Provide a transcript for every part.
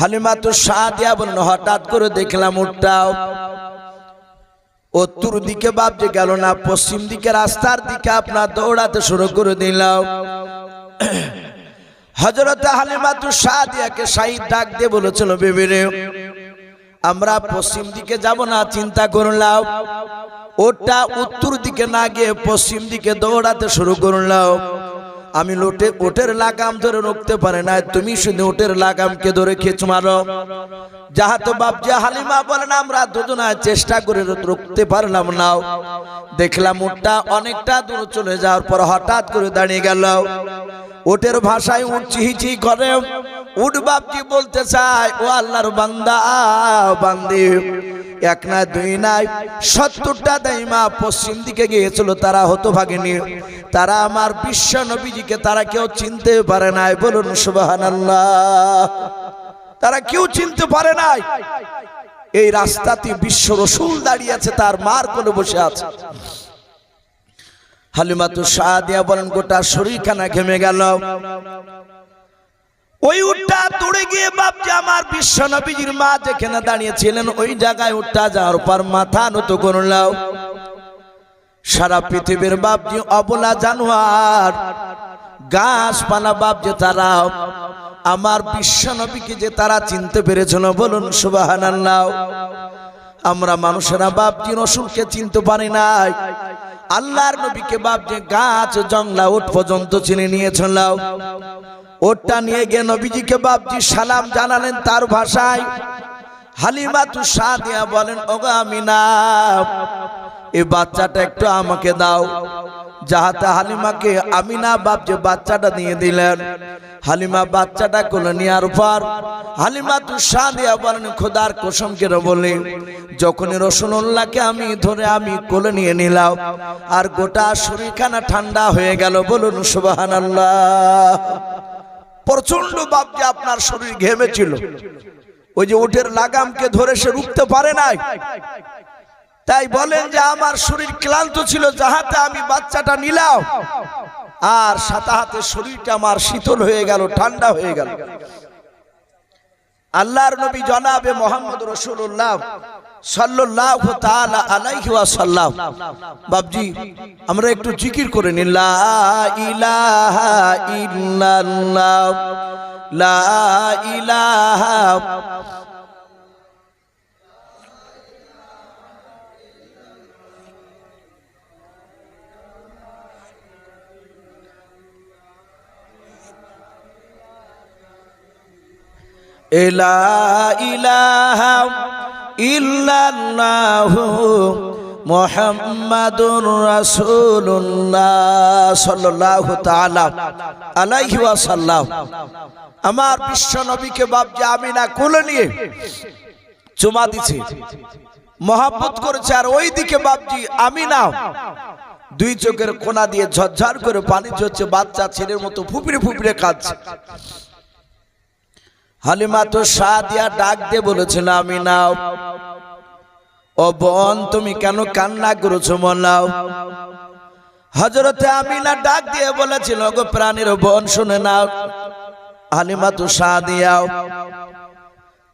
হালিমা তো সাদিয়া বলেন হঠাৎ করে দেখলাম উঠটাও উত্তর দিকে বাপজে গেল না, পশ্চিম দিকে, রাস্তার দিকে আপনার দৌড়াতে শুরু করে দিলাম হজরত হালিমা তো সাদিয়াকে শাহিদ ডাক দিয়ে বলেছিল, বেবিরে, আমরা পশ্চিম দিকে যাব না, চিন্তা করলাম। ওটা উত্তর দিকে না গিয়ে পশ্চিম দিকে দৌড়াতে শুরু করলাম। আমি লোটে, ওটের লাগাম ধরে রুখতে পারে না তুমি শুধু ওটের লাগামকে ধরে খেচ মারো। যাহাতে বাপ যে হালিমা বলেন, আমরা দুজনায় চেষ্টা করে রুখতে পারলাম না। দেখলাম উটটা অনেকটা দূর চলে যাওয়ার পর হঠাৎ করে দাঁড়িয়ে গেল। ওটের ভাষায় উঠ চিহিচি করে। উঠ বাপজি বলতে চায়, ও আল্লাহর বান্দা, বান্দি। এক না দুই নাই, সত্তরটা দাইমা পশ্চিম দিকে গিয়েছিল, তারা হতো ভাগিনী তারা আমার বিশ্ব নবীজিকে তারা কেউ চিনতে পারে নাই। বলুন সুবাহান তারা কেউ চিনতে পারে নাই। এই রাস্তাতে বিশ্ব রসুল দাঁড়িয়ে আছে তার মার কোলে বসে আছে। হালিমাতু বলেন, গোটা শরীরখানা ঘেমে গেল। ওই উঠটা দৌড়ে গিয়ে বাপজি আমার বিশ্ব নবীজির মা যেখানে দাঁড়িয়েছিলেন, ওই জায়গায় উঠটা যাওয়ার পর মাথা নত করলাও সারা পৃথিবীর বাপজি অবলা জানোয়ার। গাছপালা যে তারা, আমার বিশ্ব নবীকে যে তারা চিনতে পেরেছিল, বলুন সুবাহান আমরা মানুষেরা বাপজি রসুলকে চিনতে পারি নাই, আল্লাহর নবীকে বাপ যে গাছ জংলা উঠ পর্যন্ত চিনে নিয়েছেন নিয়েছিল। ওটা নিয়ে গিয়ে নবীজিকে বাপজি সালাম জানালেন তার ভাষায় হালিমা তু সাদিয়া বলেন, ওগা আমিনা এই বাচ্চাটা একটু আমাকে দাও। যাহাতে হালিমাকে আমিনা বাপ যে বাচ্চাটা দিয়ে দিলেন। হালিমা বাচ্চাটা কোলে নেওয়ার পর হালিমা তু সাদিয়া বলেন, খোদার কসম কেন বলি, যখনই রসুল্লাহকে আমি ধরে আমি কোলে নিয়ে নিলাম, আর গোটা শরীরখানা ঠান্ডা হয়ে গেল, বলুন সুবাহান আল্লাহ প্রচণ্ড বাপ যে আপনার শরীর ঘেমেছিল ওই যে উঠের লাগামকে ধরে সে রুখতে পারে নাই। তাই বলেন যে আমার শরীর ক্লান্ত ছিল, যাহাতে আমি বাচ্চাটা নিলাম। আর সাথে হাতে শরীরটা আমার শীতল হয়ে গেল, ঠান্ডা হয়ে গেল। আল্লাহর নবী জনাবে মোহাম্মদ রসুল্লাহ ওয়াসাল্লাম। বাবজি আমরা একটু জিকির করে নিন ইলাহা লা ইলাহা ইলাহা ইল্লাল্লাহু মুহাম্মাদুর রাসূলুল্লাহ সাল্লাল্লাহু তাআলা আলাইহি ওয়াসাল্লাম। আমার বিশ্ব নবীকে বাপজি আমিনা কোলে নিয়ে চুমা দিছে, মহাব্বত করেছে, আর ওই দিকে বাপজি আমিনা দুই চোখের কোনা দিয়ে ঝরঝর করে পানি ঝরছে, বাচ্চা ছেলের মতো ফুপিরে ফুপিরে কাঁদছে। হালিমা তো সাদিয়া ডাক দিয়ে বলেছিল, আমি নাও। ও বোন, তুমি কেন কান্না করেছ মনাও হজরতে আমিনা ডাক দিয়ে বলেছিল গো প্রাণীর বোন, শুনে নাও। হালিমা তো সাদিয়াও,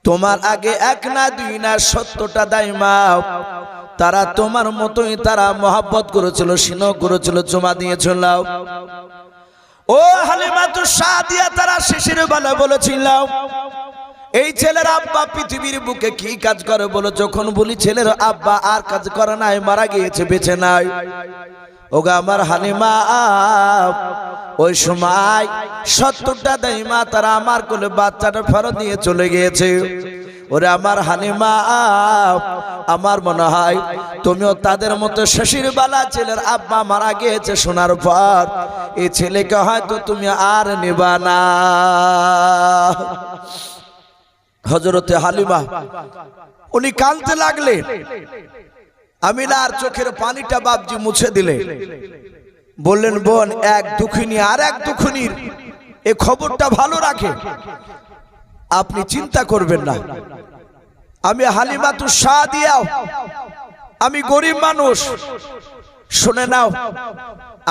তোমার আগে এক না দুই না সত্যটা সত্তরটা দাইমাও। তারা তোমার মতোই তারা মহাব্বত করেছিল সিনো করেছিল জমা দিয়েছিল। ও হালিমা, তো সাদিয়া তারা শিশির বেলা বলেছিল এই ছেলের আব্বা পৃথিবীর বুকে কি কাজ করে? বলো, যখন বলি ছেলের আব্বা, আর কাজ করে নাই, মারা গিয়েছে, বেঁচে নাই। ওগা আমার হালিমা, ওই সময় সত্তরটা দাইমা তারা আমার কোলে বাচ্চাটা ফেরত নিয়ে চলে গিয়েছে। ওরে আমার হানিমা, আমার মনে হয় তুমিও তাদের মতো শেষির বালা ছেলের আব্বা মারা গিয়েছে শোনার পর এই ছেলেকে হয়তো তুমি আর নেবা না। হজরতে হালিমা, উনি কানতে লাগলেন। আমিনার চোখের পানিটা বাবজি মুছে দিলে। বললেন, বোন, এক দুঃখিনী আর এক দুঃখিনীর, এ খবরটা ভালো রাখে। আপনি চিন্তা করবেন না। আমি হালিমাতু শাহ দিয়াও আমি গরিব মানুষ। শুনে নাও,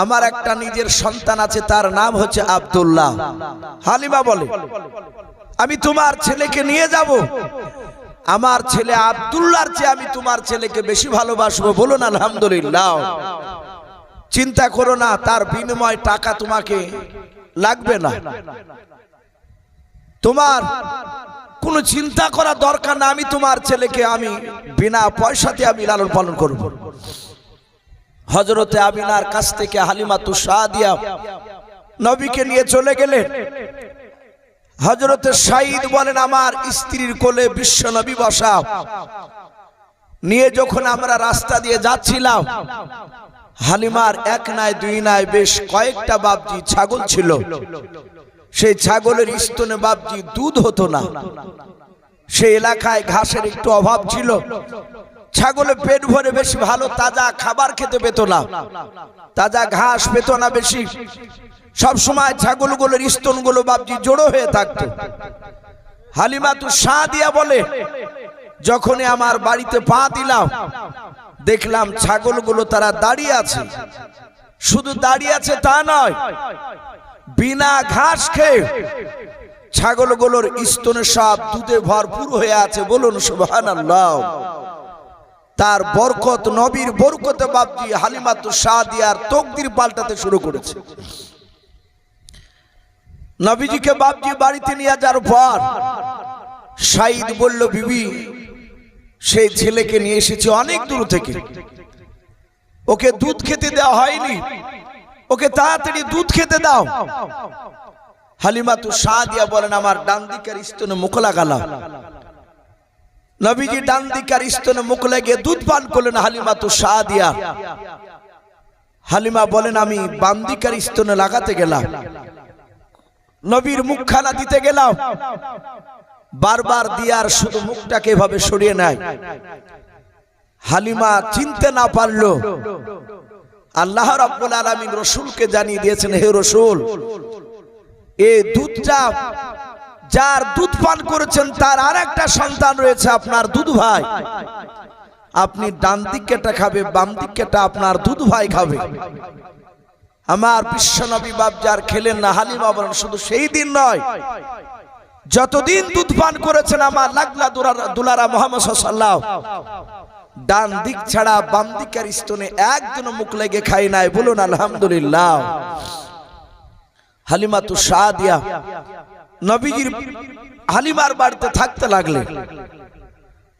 আমার একটা নিজের সন্তান আছে, তার নাম হচ্ছে আব্দুল্লাহ। হালিমা বলে, আমি তোমার ছেলেকে নিয়ে যাব। আমার ছেলে আবদুল্লার চেয়ে আমি তোমার ছেলেকে বেশি ভালোবাসবো। বলুন, আলহামদুলিল্লাহ। চিন্তা করো না, তার বিনিময় টাকা তোমাকে লাগবে না। তোমার কোনো চিন্তা করা দরকার না, আমি তোমার ছেলেকে আমি বিনা পয়সাতে আমি লালন পালন করব। হজরতে আমিনার কাছ থেকে হালিমা তু দিয়া নবীকে নিয়ে চলে গেলেন হজরতে সাইদ বলেন, আমার স্ত্রীর কোলে বিশ্ব নবী বসা। নিয়ে যখন আমরা রাস্তা দিয়ে যাচ্ছিলাম, হালিমার এক নাই, দুই নাই, বেশ কয়েকটা বাবজি ছাগল ছিল। সেই ছাগলের স্তনে বাবজি দুধ হতো না। সেই এলাকায় ঘাসের একটু অভাব ছিল। ছাগলে পেট ভরে বেশি ভালো তাজা খাবার খেতে পেত না। তাজা ঘাস পেত না বেশি। সব সময় ছাগলগুলোর স্তনগুলো বাবজি জড়ো হয়ে থাকত। হালিমা তু শাহ দিয়া বলে, যখনই আমার বাড়িতে পা দিলাম, দেখলাম ছাগলগুলো তারা দাঁড়িয়ে আছে। শুধু দাঁড়িয়ে আছে তা নয় বিনা ঘাস খেয়ে ছাগলগুলোর স্তনে সব দুধে ভরপুর হয়ে আছে, বলুন সুবহান তার বরকত, নবীর বরকতে বাপজি হালিমাতু সাদিয়ার তকদির পাল্টাতে শুরু করেছে। নবীজিকে বাপজি বাড়িতে নিয়ে যাওয়ার পর সাইদ বলল, বিবি, সেই ছেলেকে নিয়ে এসেছে অনেক দূর থেকে। ওকে দুধ খেতে দেওয়া হয়নি। ওকে তাড়াতাড়ি দুধ খেতে দাও। হালিমা তু দিয়া বলেন, আমার ডান দিকের স্তনে মুখ লাগালাম। নবীজি ডান দিকের স্তনে মুখ লাগিয়ে দুধ পান করলেন হালিমা তু দিয়া হালিমা বলেন, আমি বাম দিকের স্তনে লাগাতে গেলাম। নবীর মুখখানা দিতে গেলাম। বারবার দিয়ার শুধু মুখটাকে এভাবে সরিয়ে নেয়। হালিমা চিনতে না পারল। আল্লাহ রাব্বুল আলামিন রসুলকে জানিয়ে দিয়েছেন, হে রসুল এই দুধটা যার দুধ পান করেছেন, তার আর একটা সন্তান রয়েছে আপনার দুধ ভাই। আপনি ডান দিকেটা খাবে, বাম দিকেটা আপনার দুধ ভাই খাবে। আমার বিশ্বনবী বাপ যার খেলেন না, হালিমা বলেন, শুধু সেই দিন নয়, যতদিন দুধ পান করেছেন আমার লাগলা দুলারা মোহাম্মদ সাল্লাহ ডান দিক ছাড়া বাম দিকের স্তনে একজন মুখ লেগে খাই নাই। বলুন, আলহামদুলিল্লাহ। হালিমা তু দিয়া নবীজির হালিমার বাড়িতে থাকতে লাগলে,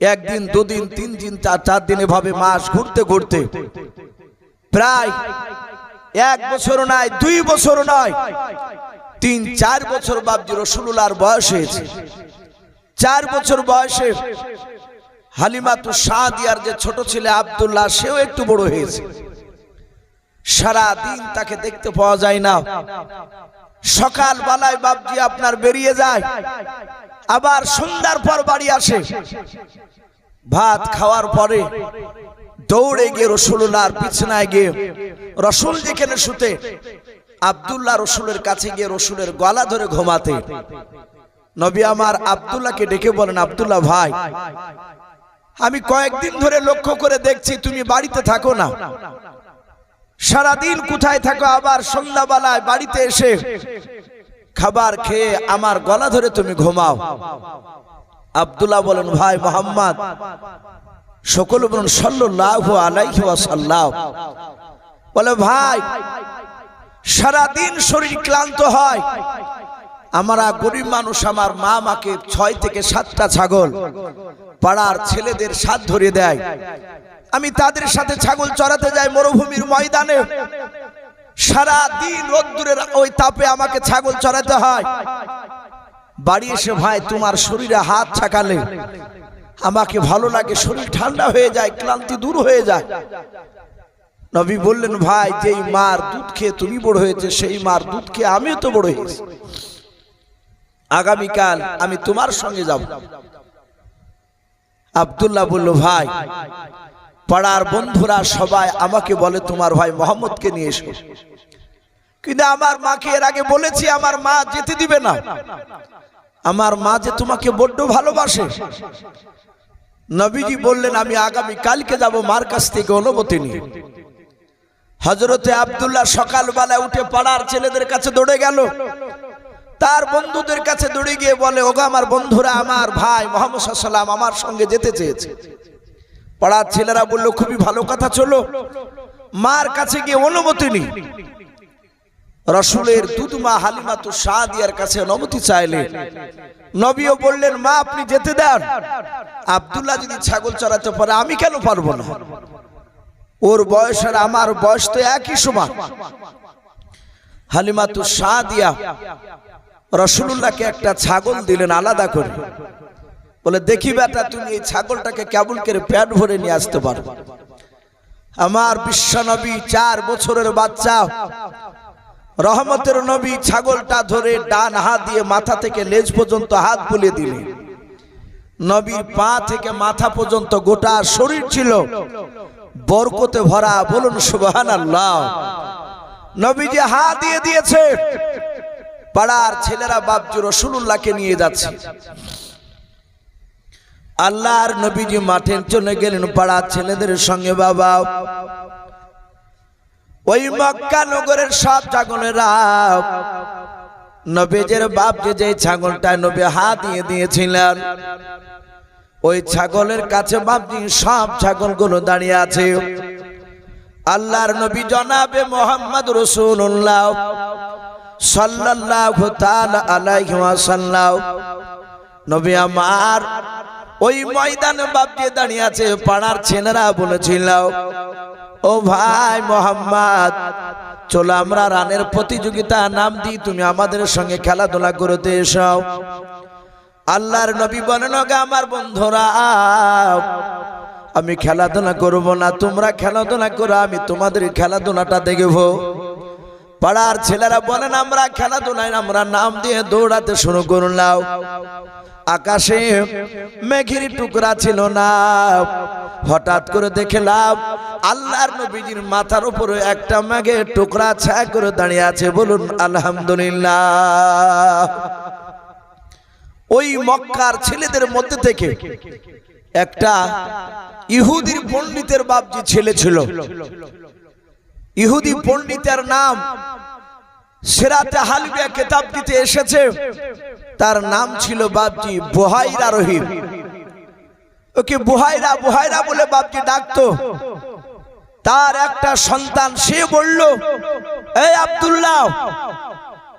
একদিন, দুদিন তিন দিন চার চার দিন এভাবে মাস ঘুরতে ঘুরতে, প্রায় এক বছর নয়, দুই বছর নয়, তিন, চার বছর বাবজি রসুল্লার বয়স হয়েছে। চার বছর বয়সে হালিমাতু সাদিয়ার যে ছোট ছেলে আবদুল্লাহ, সেও একটু বড় হয়েছে। সারা দিন তাকে দেখতে পাওয়া যায় না। সকাল বেলায় বাবজি আপনার বেরিয়ে যায়। আবার সন্ধ্যার পর বাড়ি আসে। ভাত খাওয়ার পরে দৌড়ে গিয়ে রসুল্লাহর পিছনায় গিয়ে রসুল যেখানে শুতে, আবদুল্লাহ রসুলের কাছে গিয়ে রসুলের গলা ধরে ঘুমাতে। নবী আমার আবদুল্লাহকে ডেকে বলেন, আবদুল্লাহ ভাই আমি কয়েকদিন ধরে লক্ষ্য করে দেখছি তুমি বাড়িতে থাকো না। সারাদিন কোথায় থাকো? আবার সন্ধ্যাবেলায় বাড়িতে এসে খাবার খেয়ে আমার গলা ধরে তুমি ঘুমাও। আবদুল্লাহ বলেন, ভাই মোহাম্মদ, সকল বলুন সাল্লাহ আলাইহি ওয়াসাল্লাম। বলে, ভাই, সারাদিন শরীর ক্লান্ত হয় আমরা গরিব মানুষ, আমার মা মাকে ছয় থেকে সাতটা ছাগল পাড়ার ছেলেদের সাত ধরে দেয়। আমি তাদের সাথে ছাগল চড়াতে যাই মরুভূমির ময়দানে। সারা দিন রোদ্দুরের ওই তাপে আমাকে ছাগল চড়াতে হয়। বাড়ি এসে, ভাই, তোমার শরীরে হাত ছাকালে। আমাকে ভালো লাগে, শরীর ঠান্ডা হয়ে যায়, ক্লান্তি দূর হয়ে যায়। নবী বললেন, ভাই, যেই মার দুধ খেয়ে তুমি বড় হয়েছে, সেই মার দুধ খেয়ে আমিও তো বড় হয়েছি। আগামীকাল আমি তোমার সঙ্গে যাব। আবদুল্লাহ বলল, ভাই, পাড়ার বন্ধুরা সবাই আমাকে বলে তোমার ভাই মোহাম্মদকে নিয়ে এসো। কিন্তু আমার মাকে এর আগে বলেছি, আমার মা যেতে দিবে না। আমার মা যে তোমাকে বড্ড ভালোবাসে। নবীজি বললেন, আমি আগামী কালকে যাব মার কাছ থেকে অনুমতি নিয়ে। হজরতে আবদুল্লাহ সকালবেলা উঠে পাড়ার ছেলেদের কাছে দৌড়ে গেল। তার বন্ধুদের কাছে দৌড়ে গিয়ে বলে, ওগো আমার বন্ধুরা, আমার ভাই মোহাম্মদ সাল্লাম আমার সঙ্গে যেতে চেয়েছে। পাড়ার ছেলেরা বলল, খুবই ভালো কথা, চলো। মার কাছে গিয়ে অনুমতি নি রসুলের দুধমা হালিমা তো সাদিয়ার কাছে অনুমতি চাইলে। নবীও বললেন, মা, আপনি যেতে দেন। আব্দুল্লাহ যদি ছাগল চড়াতে পারে, আমি কেন পারব না? ওর বয়স আর আমার বয়স তো একই সমান। হালিমা তো সাদিয়া রসুল্লাহকে একটা ছাগল দিলেন আলাদা করে। বলে, দেখি বেটা, তুমি এই ছাগলটাকে কেবল করে প্যাট ভরে নিয়ে আসতে পারো। আমার বিশ্বনবী চার বছরের বাচ্চা। রহমতের নবী ছাগলটা ধরে ডান হাত দিয়ে মাথা থেকে লেজ পর্যন্ত হাত বুলিয়ে দিলেন। নবীর পা থেকে মাথা পর্যন্ত গোটা শরীর ছিল বরকতে ভরা। বলুন সুবহান আল্লাহ নবী যে হাত দিয়ে দিয়েছে পাড়ার ছেলেরা বাপজু রসুল্লাহকে নিয়ে যাচ্ছে। আল্লাহর নবীজি মাঠে চলে গেলেন পাড়ার ছেলেদের সঙ্গে বাবা। ওই মক্কা নগরের সব ছাগলেরা নবীজের বাপ যে যে ছাগলটা নবী হাত দিয়ে দিয়েছিলেন, ওই ছাগলের কাছে বাপজি সব ছাগলগুলো দাঁড়িয়ে আছে। আল্লাহর নবী জনাবে মোহাম্মদ রসুল্লাহ। সাল্লাল্লাহু তাআলা আলাইহি ওয়াসাল্লাম। নবী আমার ওই ময়দানে বাপজি দাঁড়িয়ে আছে, পাড়ার ছেলেরা বলেছিল, ও ভাই মোহাম্মদ, চলো আমরা রানের প্রতিযোগিতা নাম দিই, তুমি আমাদের সঙ্গে খেলাধুলা করতে এসো। আল্লাহর নবী বলেন, "ওগো আমার বন্ধুরা, আমি খেলাধুলা করব না, তোমরা খেলাধুলা করো, আমি তোমাদের খেলাধুলাটা দেখব। পাড়ার ছেলেরা বলেন, আমরা খেলাধুলায়, আমরা নাম দিয়ে দৌড়াতে শুরু করলাম। আকাশে মেঘের টুকরা ছিল না। হঠাৎ করে দেখলাম, আল্লাহর নবীজির মাথার উপরে একটা মেঘের টুকরা ছায়া করে দাঁড়িয়ে আছে। বলুন, আলহামদুলিল্লাহ। ওই মক্কার ছেলেদের মধ্যে থেকে একটা ইহুদির পণ্ডিতের বাপজি ছেলে ছিল। ইহুদি পণ্ডিতের নাম সেরাতে হালবিয়া কেতাব দিতে এসেছে। তার নাম ছিল বাপজি বুহাইরা রহিম। ওকে বুহাইরা বুহাইরা বলে বাপজি ডাকতো? তার একটা সন্তান, সে বলল, এই আবদুল্লাহ,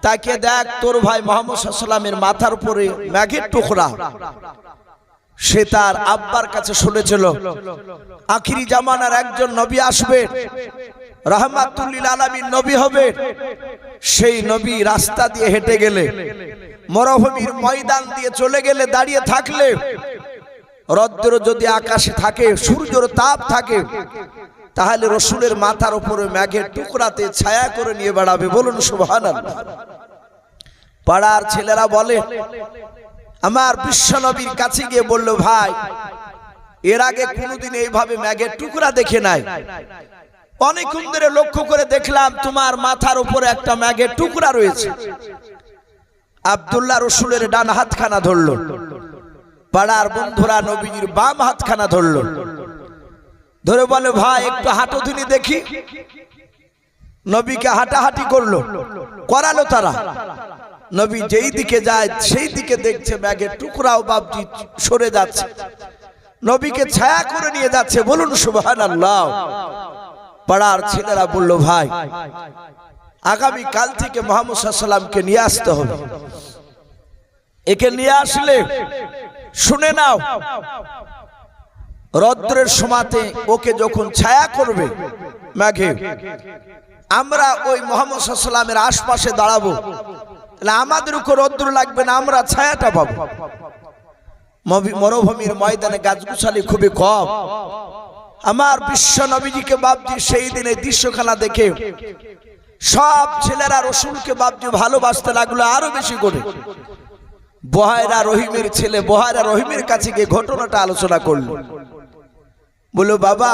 তাকে দেখ তোর ভাই মোহাম্মদ সাল্লামের মাথার উপরে ম্যাগের টুকরা। সে তার আব্বার কাছে শুনেছিল, আখিরি জামানার একজন নবী আসবে। রহমাতুল্লিল আলমীর নবী হবে। সেই নবী রাস্তা দিয়ে হেঁটে গেলে, মরভূমির ময়দান দিয়ে চলে গেলে দাঁড়িয়ে থাকলে, রদ্র যদি আকাশে থাকে, সূর্যর তাপ থাকে, তাহলে রসুলের মাথার উপরে ম্যাঘের টুকরাতে ছায়া করে নিয়ে বেড়াবে। বলুন সুবহান পাড়ার ছেলেরা বলে, আমার বিশ্বনবীর কাছে গিয়ে বলল, ভাই, এর আগে কোনোদিন এইভাবে ম্যাগের টুকরা দেখে নাই। অনেকক্ষণ ধরে লক্ষ্য করে দেখলাম তোমার মাথার উপরে একটা ম্যাগের টুকরা রয়েছে। আব্দুল্লাহ রসুলের ডান হাতখানা ধরলো। পাড়ার বন্ধুরা নবীজির বাম হাতখানা ধরলো। ধরে বলে, ভাই, একটু হাঁটো ধুনি দেখি। নবীকে হাঁটাহাঁটি করল। করালো তারা। নবী যেই দিকে যায়, সেই দিকে দেখছে ব্যাগের টুকরাও বাপজি সরে যাচ্ছে। নবীকে ছায়া করে নিয়ে যাচ্ছে। বলুন সুবহান আল্লাহ পাড়ার ছেলেরা বলল, ভাই, আগামী কাল থেকে মোহাম্মদ সাল্লামকে নিয়ে আসতে হবে। একে নিয়ে আসলে, শুনে নাও, রদ্রের সমাতে ওকে যখন ছায়া করবে ম্যাঘে আমরা ওই মোহাম্মদ সাল্লামের আশপাশে দাঁড়াবো। তাহলে আমাদের উপর রদ্র লাগবে না, আমরা ছায়াটা পাবো। মরুভূমির ময়দানে গাছগুছালি খুবই কম। আমার বিশ্ব নবীজিকে বাপজি সেই দিনে দৃশ্যখানা দেখে সব ছেলেরা রসুলকে বাপজি ভালোবাসতে লাগল আরও বেশি করে। বহায়রা রহিমের ছেলে বহায়রা রহিমের কাছে গিয়ে ঘটনাটা আলোচনা করল। বলল, বাবা,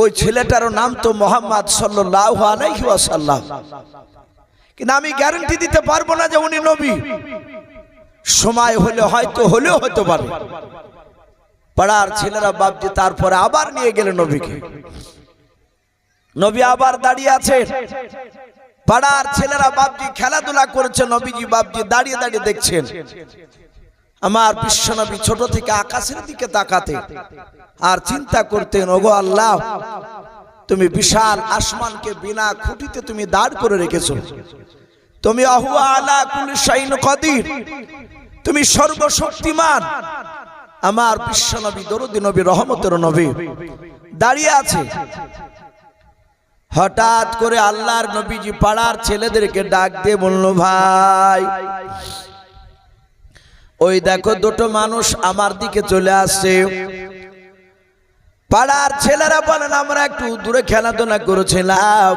ওই ছেলেটারও নাম তো মোহাম্মদ সাল্লাহ কিন্তু আমি গ্যারান্টি দিতে পারব না যে উনি নবী। সময় হলে হয়তো, হলেও হতে পারে। পাড়ার ছেলেরা বাপজি তারপরে আবার নিয়ে গেলেন নবীকে। নবী আবার দাঁড়িয়ে আছে পাড়ার ছেলেরা বাপজি খেলাধুলা করেছে, নবীজি বাপজি দাঁড়িয়ে দাঁড়িয়ে দেখছেন। আমার বিশ্বনবী ছোট থেকে আকাশের দিকে তাকাতে আর চিন্তা করতেন, ওগো আল্লাহ, তুমি বিশাল আসমানকে বিনা খুঁটিতে তুমি দাঁড় করে রেখেছো। তুমি আহুয়া আলা কুল শাইন কদির। তুমি সর্বশক্তিমান। আমার বিশ্বনবী, দরুদি নবী, রহমতের নবী দাঁড়িয়ে আছে। হঠাৎ করে আল্লাহর নবীজি পাড়ার ছেলেদেরকে ডাক দিয়ে বলল, ভাই, ওই দেখো দুটো মানুষ আমার দিকে চলে আসছে। পাড়ার ছেলেরা বলেন, আমরা একটু দূরে খেলাধুলা করেছিলাম।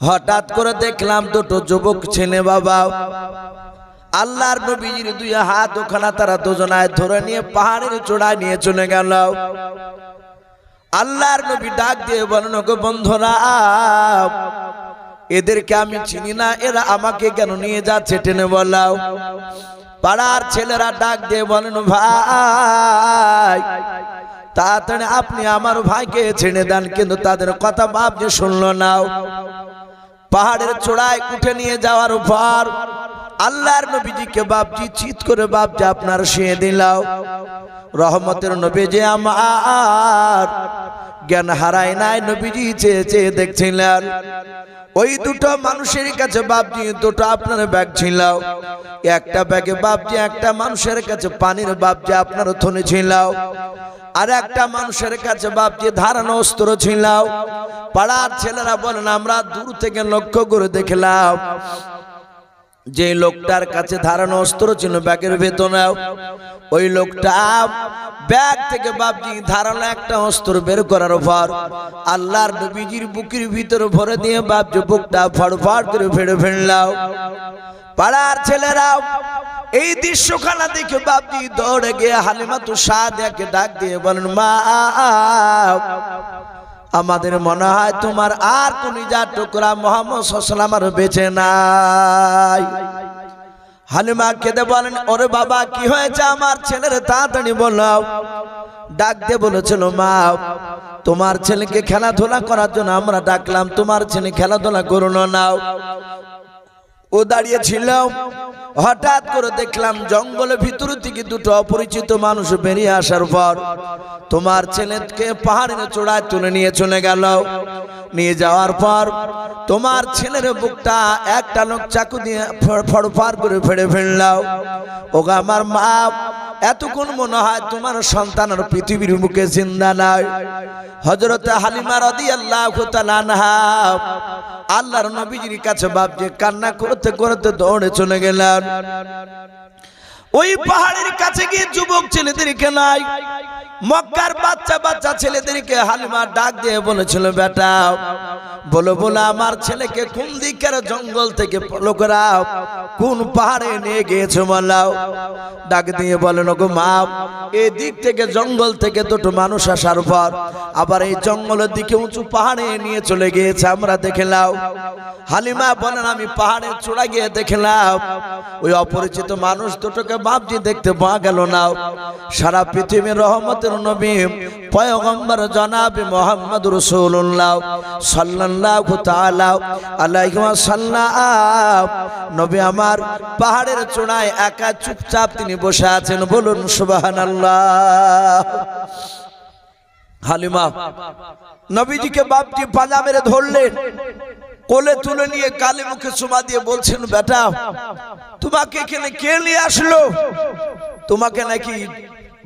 হঠাৎ করে দেখলাম দুটো যুবক ছেলে বাবা আল্লাহর নবীজির দুই হাত ওখানে তারা দুজনায় ধরে নিয়ে পাহাড়ের চূড়ায় নিয়ে চলে গেল। আল্লাহর নবী ডাক দিয়ে বলেন গো বন্ধুরা, এদেরকে আমি চিনি না, এরা আমাকে কেন নিয়ে যাচ্ছে? টেনে বলাও পাড়ার ছেলেরা ডাক দিয়ে বলেন, ভাই, তাড়াতাড়ি আপনি আমার ভাইকে ছেড়ে দেন, কিন্তু তাদের কথা বাপ যে শুনলো নাও পাহাড়ের চূড়ায় উঠে নিয়ে যাওয়ার পর আল্লাহর নবীজিকে বাপজি, চিত করে বাপজি, আপনার শুয়ে দিলাও। রহমতের নবী যে আমার জ্ঞান হারায় নাই, নবীজি চেয়ে চেয়ে দেখছিলেন। ওই দুটো মানুষের কাছে বাপজি, দুটো আপনার ব্যাগ ছিল। একটা ব্যাগে বাপজি, একটা মানুষের কাছে পানির বাপজি, আপনার থনে ছিল। আর একটা মানুষের কাছে বাপজি ধারানো অস্ত্র ছিল। পাড়ার ছেলেরা বলেন, আমরা দূর থেকে লক্ষ্য করে দেখলাম যে লোকটার কাছে ধারানো অস্ত্র ছিল ব্যাগের ভেতরেও ওই লোকটা ব্যাগ থেকে বাপজি ধারানো একটা অস্ত্র বের করার পর আল্লাহর নবীজির বুকের ভিতরে ভরে দিয়ে বাপজি বুকটা ফড়ফড় করে ফেড়ে ফেললাম পাড়ার ছেলেরাও এই দৃশ্যখানা দেখে বাপজি দৌড়ে গিয়ে হালিমা তো সাদাকে ডাক দিয়ে বলেন, মা আমাদের মনে হয় তোমার আর যা টুকরা মোহাম্মদ সাল্লাম আর বেঁচে নাই। হালিমা কেঁদে বলেন, ওরে বাবা, কি হয়েছে আমার ছেলের তাড়াতাড়ি বলো ডাক দিয়ে বলেছিল, মা, তোমার ছেলেকে খেলাধুলা করার জন্য আমরা ডাকলাম, তোমার ছেলে খেলাধুলা করুন নাও ও দাঁড়িয়ে ছিল হঠাৎ করে দেখলাম জঙ্গলের ভিতর থেকে দুটো অপরিচিত মানুষ বেরিয়ে আসার পর তোমার ছেলেকে পাহাড়ের চূড়ায় তুলে নিয়ে চলে গেল। নিয়ে যাওয়ার পর তোমার ছেলের বুকটা একটা লোক চাকু দিয়ে ফড়ফার করে ফেড়ে ফেললাও ওগা আমার মা, এতক্ষণ মনে হয় তোমার সন্তানের পৃথিবীর মুখে জিন্দা নাই। হজরতে হালিমা রদি আল্লাহ আল্লাহর নবীজির কাছে বাপজি কান্না করতে করতে করতে দৌড়ে চলে গেলেন ওই পাহাড়ের কাছে গিয়ে যুবক ছেলেদেরকে নাই। মক্কার বাচ্চা বাচ্চা ছেলেদেরকে হালিমা ডাক দিয়ে বলেছিল, বেটা, বলো বলো, আমার ছেলেকে কোন দিকের জঙ্গল থেকে ফলো করাও? কোন পাহাড়ে নিয়ে গিয়েছো বলাও ডাক দিয়ে বলেন গো মা এই দিক থেকে জঙ্গল থেকে দুটো মানুষ আসার পর আবার এই জঙ্গলের দিকে উঁচু পাহাড়ে নিয়ে চলে গিয়েছে, আমরা দেখে দেখলাম হালিমা বলেন, আমি পাহাড়ে চূড়া গিয়ে দেখে দেখলাম ওই অপরিচিত মানুষ দুটোকে বাপজি দেখতে পাওয়া গেল না। সারা পৃথিবীর রহমতের নবী, পয়গম্বর জনাবি মোহাম্মদ রসুল্লাহ আলাইহি ওয়াসাল্লাম। নবী আমার পাহাড়ের চূড়ায় একা চুপচাপ তিনি বসে আছেন, বলুন সুবহানাল্লাহ। হালিমা, নবীজিকে বাপটি পাজা মেরে ধরলেন। কোলে তুলে নিয়ে কালে মুখে সুমা দিয়ে বলছেন, বেটা, তোমাকে এখানে কে নিয়ে আসলো? তোমাকে নাকি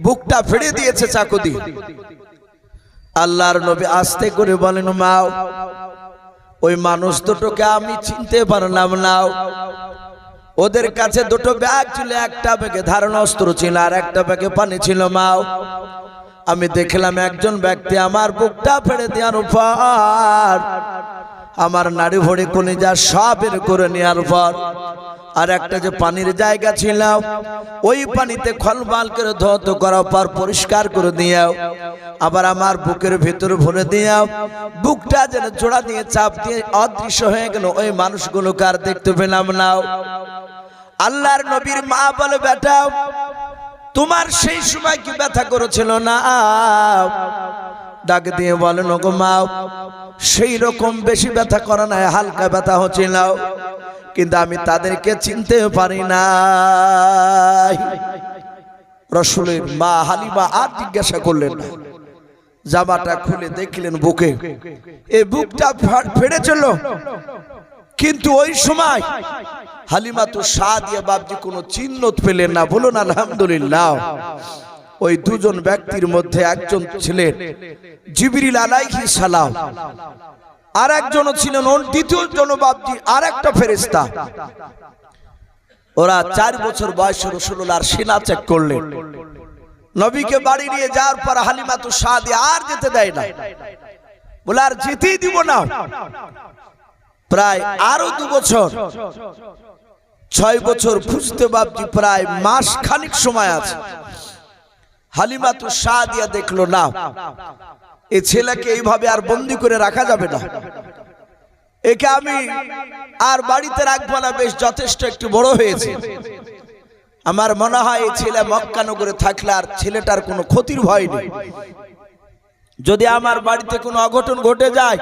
বুকটা ফেড়ে দিয়েছে চাকু দিয়ে আল্লাহর নবী আস্তে করে বলেন, মাও, ওই মানুষ দুটোকে আমি চিনতে পারলাম না। ওদের কাছে দুটো ব্যাগ ছিল, একটা ব্যাগে ধারণ অস্ত্র ছিল আর একটা ব্যাগে পানি ছিল, মাও। আমি দেখলাম একজন ব্যক্তি আমার বুকটা ফেড়ে দেওয়ার উপর আমার নাড়ি ভড়ি কলিজা সব বের করে নেওয়ার পর আর একটা যে পানির জায়গা ছিল, ওই পানিতে খলবাল করে ধৌত করার পর পরিষ্কার করে দিয়াও। আবার আমার বুকের ভেতর ভরে দিয়াও। বুকটা যেন জোড়া দিয়ে চাপ দিয়ে অদৃশ্য হয়ে গেল, ওই মানুষগুলোকে আর দেখতে পেলাম নাও আল্লাহর নবীর মা বলে বেটাও তোমার সেই সময় কি ব্যথা করেছিল না? ডাক দিয়ে বলেন ওগো মা সেই রকম বেশি ব্যথা করে না হালকা ব্যথা হচ্ছিল। কিন্তু আমি তাদেরকে চিনতে পারি না রসুলের মা হালিমা আর জিজ্ঞাসা করলেন না জামাটা খুলে দেখলেন বুকে। এই বুকটা ফেড়ে ফেড়েছিল। কিন্তু ওই সময় হালিমা তো সাদিয়া বাবজি কোনো চিহ্ন পেলেন না। বলুন, আলহামদুলিল্লাহ। ওই দুজন ব্যক্তির মধ্যে একজন ছিলেন জিবরিল আলাইহি সালাম। আর একজন ছিলেন দ্বিতীয় জন বাবজি আর একটা ফেরেস্তা ওরা চার বছর বয়সে রসুল্লাহর সিনা চেক করলেন। নবীকে বাড়ি নিয়ে যাওয়ার পর হালিমা তো সাদি আর যেতে দেয় না। বলে, আর যেতেই দিব না। প্রায় আরও দু বছর, ছয় বছর খুঁজতে বাপজি প্রায় মাস খানিক সময় আছে। হালিমা তো সাদিয়া দেখল না এ ছেলেকে এইভাবে আর বন্দি করে রাখা যাবে না। একে আমি আর বাড়িতে রাখব না, বেশ যথেষ্ট একটু বড় হয়েছে। আমার মনে হয় এই ছেলে মক্কানগরে থাকলে আর ছেলেটার কোনো ক্ষতির ভয় নেই। যদি আমার বাড়িতে কোনো অঘটন ঘটে যায়,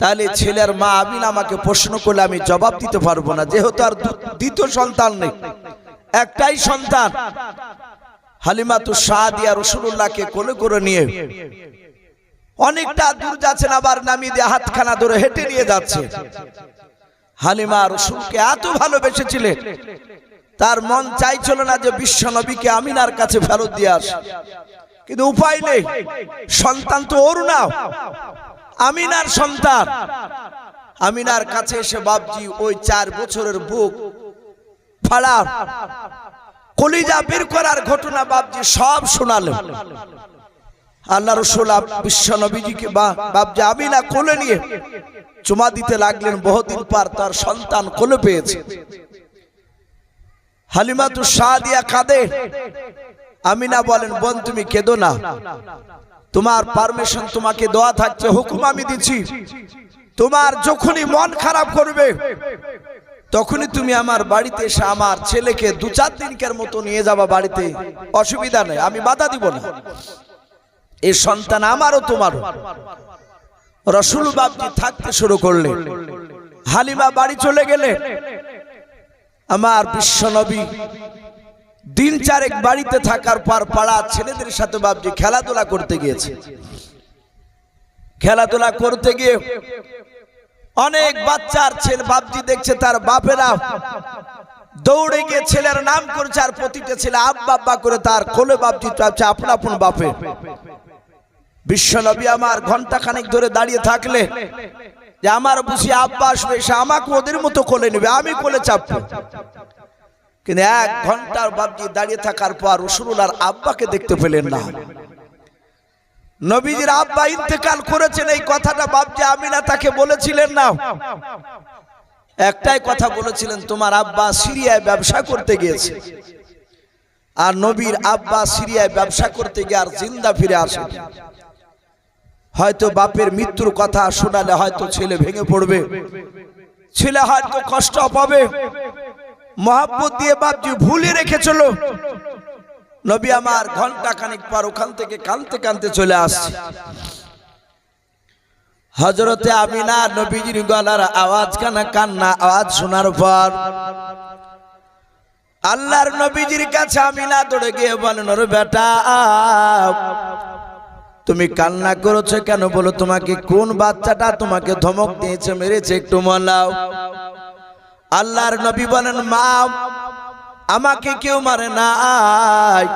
তাহলে ছেলের মা আমিন আমাকে প্রশ্ন করলে আমি জবাব দিতে পারব না। যেহেতু আর দ্বিতীয় সন্তান নেই, একটাই সন্তান। হালিমাতু সাদিয়া রসুল্লাহকে কোলে করে নিয়ে অনেকটা দূর যাচ্ছেন আবার নামিয়ে দিয়ে হাতখানা ধরে হেঁটে নিয়ে যাচ্ছে। হালিমা রসুলকে এত ভালোবেসেছিলেন তার মন চাইছিল না যে বিশ্ব নবীকে আমিনার কাছে ফেরত দিয়ে আসে। কিন্তু উপায় নেই, সন্তান তো ওর না আমিনার সন্তান। আমিনার কাছে এসে বাপজি ওই চার বছরের বুক ফাড়া কলিজা বের করার ঘটনা বাপজি সব শোনালেন আল্লাহ রসুল বিশ্ব নবীজিকে বাপজি আমিনা কোলে নিয়ে চুমা দিতে লাগলেন, বহুদিন পর তার সন্তান কোলে পেয়েছে। হালিমাতু সাদিয়া কাঁদে। আমিনা বলেন, বোন, তুমি কেঁদো না। তোমার পারমিশন তোমাকে দেওয়া থাকছে, হুকুম আমি দিচ্ছি। তোমার যখনই মন খারাপ করবে তখনই তুমি আমার বাড়িতে এসে আমার ছেলেকে দু চার দিনকার মতো নিয়ে যাবা বাড়িতে। অসুবিধা নেই, আমি বাধা দিব না। এই সন্তান আমারও তোমারও। রসুল বাবজি থাকতে শুরু করলে, হালিমা বাড়ি চলে গেলে, আমার বিশ্ব নবী দিন চারেক বাড়িতে থাকার পর পাড়া ছেলেদের সাথে বাবজি খেলাধুলা করতে গিয়েছে। খেলাধুলা করতে গিয়ে অনেক বাচ্চার ছেলে বাবজি দেখছে, তার বাপেরা দৌড়ে গিয়ে ছেলের নাম করছে আর প্রতিটা ছেলে আব্বা করে তার কোলে বাবজি চাচ্ছে আপন আপন বাপে। বিশ্ব নবী আমার ঘণ্টা খানেক ধরে দাঁড়িয়ে থাকলে যে আমার বুঝি আব্বা আসবে, সে আমাকে ওদের মতো কোলে নেবে, আমি কোলে চাপবো। কিন্তু এক ঘণ্টার বাবজি দাঁড়িয়ে থাকার পর রসুলার আব্বাকে দেখতে পেলেন না। নবীজির আব্বা ইন্তেকাল করেছেন, এই কথাটা বাবজি আমিনা তাকে বলেছিলেন না। একটাই কথা বলেছিলেন, তোমার আব্বা সিরিয়ায় ব্যবসা করতে গিয়েছে। আর নবীর আব্বা সিরিয়ায় ব্যবসা করতে গিয়ে আর জিন্দা ফিরে আসে হয়তো বাপের মৃত্যুর কথা শোনালে হয়তো ছেলে ভেঙে পড়বে। ছেলে হয়তো কষ্ট পাবে। মহাব্বত দিয়ে বাপজি ভুলে রেখেছিল। নবী আমার ঘণ্টা খানিক পর ওখান থেকে কানতে কানতে চলে আসছে। হজরতে আমিনা নবীজির গলার আওয়াজ, কানা কান্না, আওয়াজ শোনার পর আল্লাহর নবীজির কাছে আমিনা দৌড়ে গিয়ে বলেন ওরে বেটা, তুমি কান্না করেছ কেন? বলো তোমাকে কোন বাচ্চাটা তোমাকে ধমক দিয়েছে, মেরেছে একটু মলাও আল্লাহর নবী বলেন, মা আমাকে কেউ মারে নাই।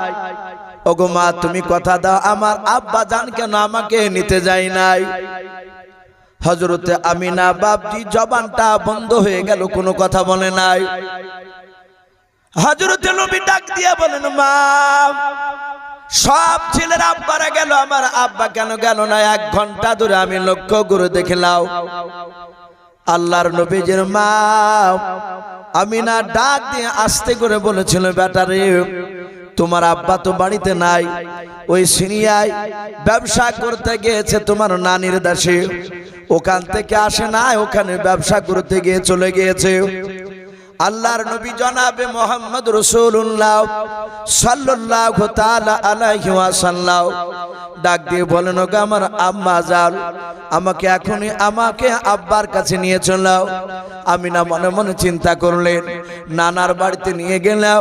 ওগো মা, তুমি কথা দাও, আমার আব্বা জান কেন আমাকে নিতে যাই নাই? হজরতে আমিনা বাপজি জবানটা বন্ধ হয়ে গেল, কোনো কথা বলে নাই। হজরতে নবী ডাক দিয়ে বলেন, মা, সব ছেলের আব্বারা গেল, আমার আব্বা কেন গেল না? এক ঘণ্টা ধরে আমি লক্ষ্য করে দেখলাম আল্লাহর নবীজের মা আমি না ডাক দিয়ে আসতে করে বলেছিল বেটারে তোমার আব্বা তো বাড়িতে নাই। ওই সিনিয়ায় ব্যবসা করতে গিয়েছে তোমার নানির দাসে ওখান থেকে আসে না ওখানে ব্যবসা করতে গিয়ে চলে গিয়েছে। আল্লাহর নবী জনাবে মোহাম্মদ রসুল্লাহ আলাইহি ওয়াসাল্লাম। ডাক দিয়ে বলেন, ওগো আমার আম্মা যান আমাকে এখনই আমাকে আব্বার কাছে নিয়ে চলাও আমি না মনে মনে চিন্তা করলেন, নানার বাড়িতে নিয়ে গেলাম।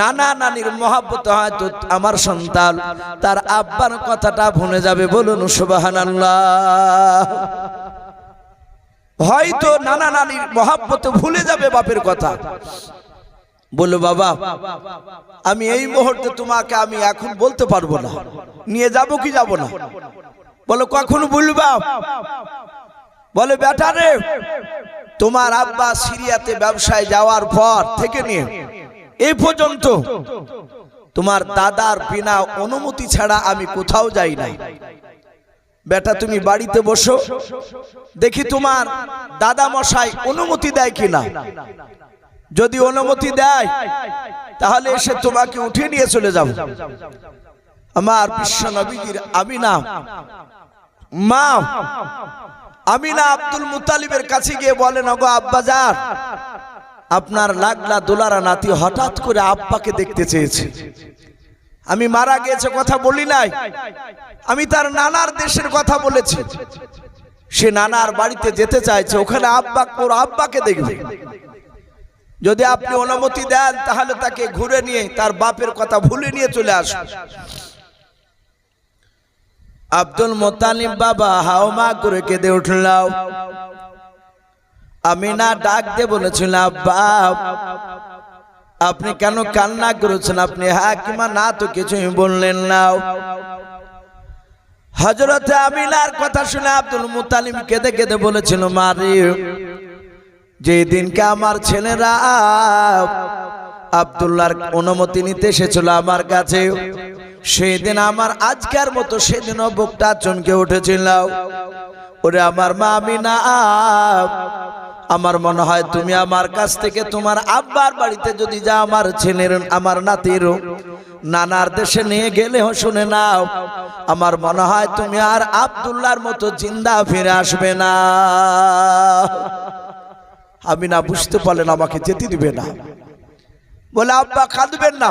নানা নানির মহাব্বত হয়তো আমার সন্তান, তার আব্বার কথাটা ভুলে যাবে। বলুন সুবাহান হয়তো নানা নানির মহাব্বত ভুলে যাবে বাপের কথা। বলো বাবা, আমি এই মুহূর্তে তোমাকে আমি এখন বলতে পারব না। নিয়ে যাব কি যাব না? বলো কখন বলবা বলে বেটা রে, তোমার আব্বা সিরিয়াতে ব্যবসায় যাওয়ার পর থেকে নিয়ে এই পর্যন্ত তোমার দাদার বিনা অনুমতি ছাড়া আমি কোথাও যাই নাই। বেটা, তুমি বাড়িতে বসো। দেখি তোমার দাদা মশাই অনুমতি দেয় কিনা। যদি অনুমতি দেয়, তাহলে এসে তোমাকে উঠে নিয়ে চলে যাব। আমার বিশ্ব নবীজির আমিনা। মা, আমিনা আব্দুল মুতালিবের কাছে গিয়ে বলেন অগো আব্বাজার আপনার লাগলা দোলারা নাতি হঠাৎ করে আব্বাকে দেখতে চেয়েছে। আমি মারা গিয়েছে কথা বলি নাই। আমি তার নানার দেশের কথা বলেছি। সে নানার বাড়িতে যেতে চাইছে, ওখানে আব্বা ওর আব্বাকে দেখবে। যদি আপনি অনুমতি দেন, তাহলে তাকে ঘুরে নিয়ে, তার বাপের কথা ভুলে নিয়ে চলে আসুন আব্দুল মোতালিম বাবা, হাও মা করে কেঁদে উঠলাম। আমি না ডাক দিয়ে বলেছিলাম আব্বা আপনি কেন কান্না করেছেন? আপনি হ্যাঁ কিমা না তো কিছুই বললেন না। হজরতে আমিনার কথা শুনে আব্দুল মুতালিম কেঁদে কেঁদে বলেছিল মারি যে দিনকে আমার ছেলেরা আবদুল্লাহর অনুমতি নিতে এসেছিল আমার কাছে, সেই দিন আমার আজকের মতো সেদিনও বুকটা চমকে উঠেছিল। ওরে আমার মা আমিনা আমার মনে হয় তুমি আমার কাছ থেকে তোমার আব্বার বাড়িতে যদি যা আমার ছেলের, আমার নাতির নানার দেশে নিয়ে গেলেও শুনে নাও, আমার মনে হয় তুমি আর আবদুল্লার মতো জিন্দা ফিরে আসবে না। আমি না বুঝতে পারলেন আমাকে যেতে দিবে না। বলে, আব্বা, কাঁদবেন না।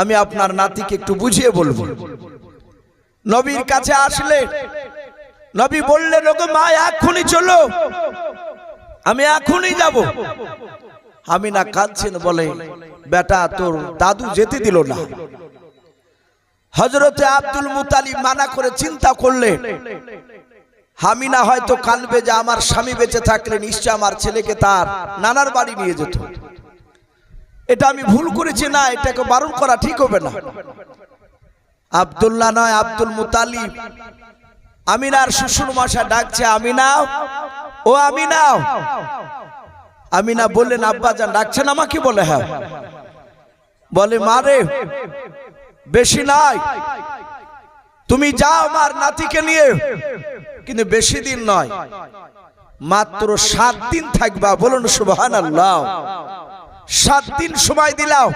আমি আপনার নাতিকে একটু বুঝিয়ে বলব। নবীর কাছে আসলে, নবী বললেন ওকে মা এখনই চলো। আমি এখনই যাব। আমি না কাঁদছেন বলে, বেটা, তোর দাদু যেতে দিল না। হজরতে আব্দুল মুতালিব মানা করে চিন্তা করলে হামিনা হয়তো কানবে যে আমার স্বামী বেঁচে থাকলে নিশ্চয় আমার ছেলেকে তার নানার বাড়ি নিয়ে যেত। এটা আমি ভুল করেছি, না, এটাকে বারণ করা ঠিক হবে না। আবদুল্লাহ নয়, আব্দুল মুতালিব আমিনার শ্বশুর মশা ডাকছে, আমিনা ও আমিনা আমিনা বললেন, আব্বা যান, ডাকছেন আমাকে বলে হ্যাঁ। বলে মারে বেশি নাই। তুমি যাও আমার নাতিকে নিয়ে, কিন্তু বেশি দিন নয়। মাত্র সাত দিন থাকবা, বলুন সুবহান আল্লাহ সাত দিন সময় দিলাও।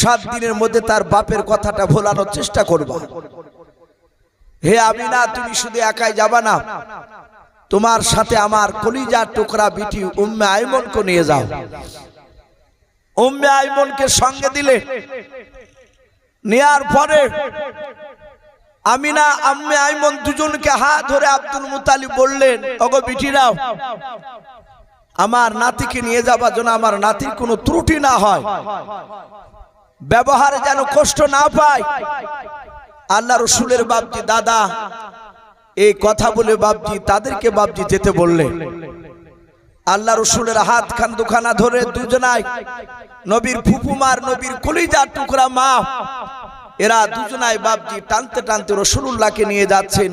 সাত দিনের মধ্যে তার বাপের কথাটা ভোলানোর চেষ্টা করবা। হে আমি না তুমি শুধু একাই যাবা না। তোমার সাথে আমার কলিজার টুকরা বিটি উম্মে আইমনকে নিয়ে যাও। উম্মে আইমনকে সঙ্গে দিলে, নেয়ার পরে আমিনা, আম্মে আইমন দুজনকে হাত ধরে আব্দুল মুতালিব বললেন অগো বিটিরাও, আমার নাতিকে নিয়ে যাবার জন্য আমার নাতির কোনো ত্রুটি না হয়। ব্যবহারে যেন কষ্ট না পায়। আল্লাহ রসুলের বাপজি, দাদা এই কথা বলে বাপজি, তাদেরকে বাপজি যেতে বললে। আল্লাহ রসুলের হাত খান দুখানা ধরে দুজনায় নবীর ফুপুমার নবীর কলিজার টুকরা মা, এরা দুজনায় বাপজি টানতে টানতে রসুল্লাহকে নিয়ে যাচ্ছেন।